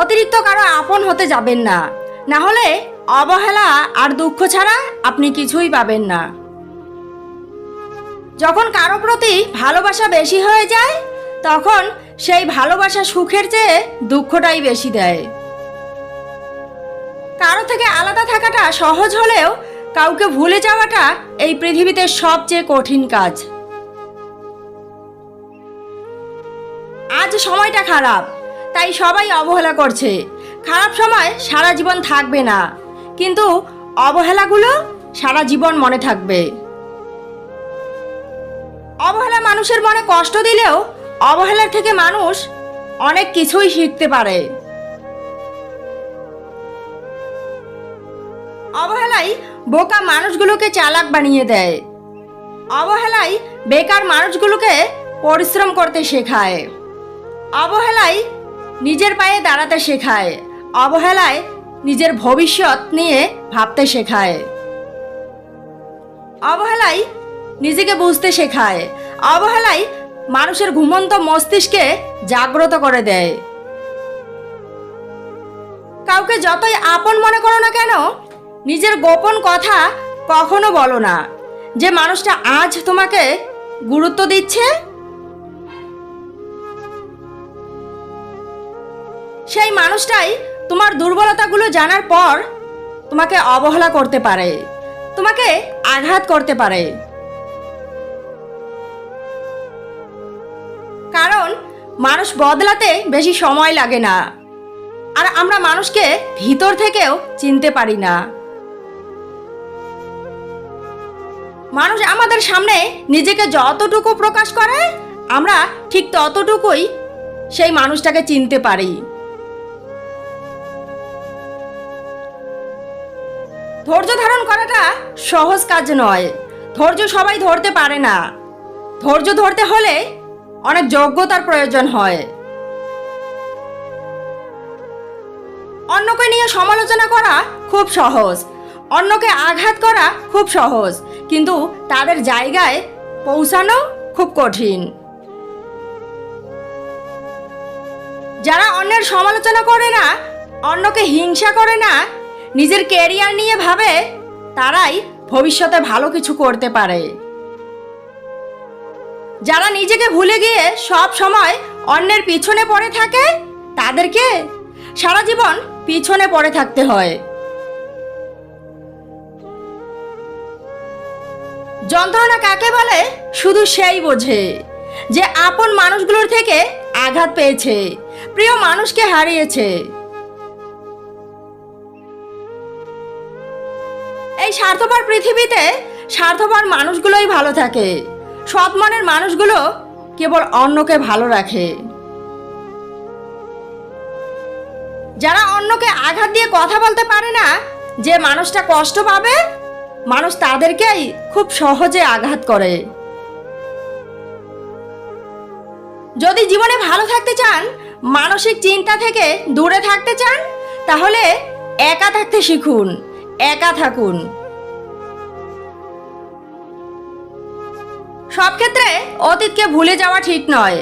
অতিরিক্ত কারও আপন হতে যাবেন না। না হলে অবহেলা আর দুঃখ ছাড়া আপনি কিছুই পাবেন না। যখন কারও প্রতি ভালোবাসা বেশি হয়ে যায়, তখন সেই ভালোবাসা সুখের চেয়ে দুঃখটাই বেশি দেয়। কারও থেকে আলাদা থাকাটা সহজ হলেও কাউকে ভুলে যাওয়াটা এই পৃথিবীতে সবচেয়ে কঠিন কাজ। আজ সময়টা খারাপ। তাই সবাই অবহেলা করছে। খারাপ সময় সারা জীবন থাকবে না। কিন্তু অবহেলাগুলো সারা জীবন মনে থাকবে। অবহেলা মানুষের মনে কষ্ট দিলেও অবহেলার থেকে মানুষ অনেক কিছুই শিখতে পারে। অবহেলাই বোকা মানুষগুলোকে চালাক বানিয়ে দেয়। অবহেলাই বেকার মানুষগুলোকে পরিশ্রম করতে শেখায়। অবহেলায় নিজের পায়ে দাঁড়াতে শেখায়, অবহেলায় নিজের ভবিষ্যৎ নিয়ে ভাবতে শেখায়। অবহেলায় নিজেকে বুঝতে শেখায় অবহেলায় মানুষের ঘুমন্ত মস্তিষ্কে জাগ্রত করে দেয়। কাউকে যতই আপন মনে করো না কেন, নিজের গোপন কথা কখনো বলো না যে, মানুষটা আজ তোমাকে গুরুত্ব দিচ্ছে সেই মানুষটাই তোমার দুর্বলতাগুলো জানার পর তোমাকে অবহেলা করতে পারে, তোমাকে আঘাত করতে পারে। কারণ মানুষ বদলাতে বেশি সময় লাগে না, আর আমরা মানুষকে ভিতর থেকেও চিনতে পারি না। মানুষ আমাদের সামনে নিজেকে যতটুকু প্রকাশ করে, আমরা ঠিক ততটুকুই সেই মানুষটাকে চিনতে পারি। ধৈর্য ধারণ করাটা সহজ কাজ নয়। ধৈর্য সবাই ধরতে পারে না। ধৈর্য ধরতে হলে অনেক যোগ্যতার প্রয়োজন হয়। অন্যকে নিয়ে সমালোচনা করা খুব সহজ। অন্যকে আঘাত করা খুব সহজ। কিন্তু তাদের জায়গায় পৌঁছানো খুব কঠিন। যারা অন্যের সমালোচনা করে না, অন্যকে হিংসা করে না নিজের কেরিয়ার নিয়ে ভাবে, তারাই ভবিষ্যতে ভালো কিছু করতে পারে। যারা নিজেকে ভুলে গিয়ে সব সময় অন্যের পিছনে পড়ে থাকে, তাদেরকে সারা জীবন পিছনে পড়ে থাকতে হয়। যন্ত্রণা কাকে বলে? শুধু সেই বোঝে যে আপন মানুষগুলোর থেকে আঘাত পেয়েছে, প্রিয় মানুষকে হারিয়েছে। স্বার্থপর পৃথিবীতে স্বার্থপর মানুষগুলোই ভালো থাকে। সৎ মনের মানুষগুলো কেবল অন্যকে ভালো রাখে। যারা অন্যকে আঘাত দিয়ে কথা বলতে পারে না, যে মানুষটা কষ্ট পাবে, মানুষ তাদেরকেই খুব সহজে আঘাত করে। যদি জীবনে ভালো থাকতে চান, মানসিক চিন্তা থেকে দূরে থাকতে চান, তাহলে একা থাকতে শিখুন, একা থাকুন। সব ক্ষেত্রে অতীতকে ভুলে যাওয়া ঠিক নয়।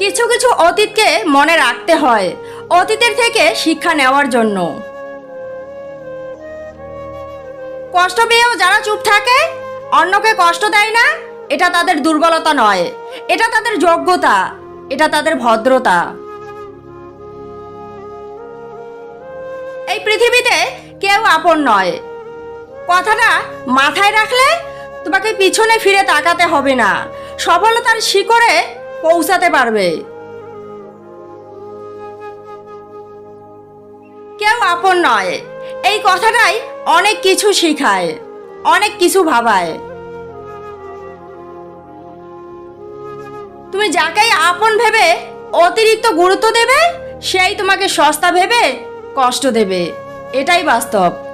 কিছু কিছু অতীতকে মনে রাখতে হয়, অতীতের থেকে শিক্ষা নেওয়ার জন্য। কষ্ট পেয়েও যারা চুপ থাকে, অন্যকে কষ্ট দেয় না, এটা তাদের দুর্বলতা নয়। এটা তাদের যোগ্যতা, এটা তাদের ভদ্রতা। এই পৃথিবীতে কেউ আপন নয়। কথাটা মাথায় রাখলে তোমাকে পিছনে ফিরে তাকাতে হবে না। সফলতার শিখরে পৌঁছাতে পারবে। কেউ আপন নয়। এই কথাটাই অনেক কিছু শিখায়, অনেক কিছু ভাবায়। তুমি যাকেই আপন ভেবে অতিরিক্ত গুরুত্ব দেবে, সেই তোমাকে সস্তা ভেবে কষ্ট দেবে। এটাই বাস্তব।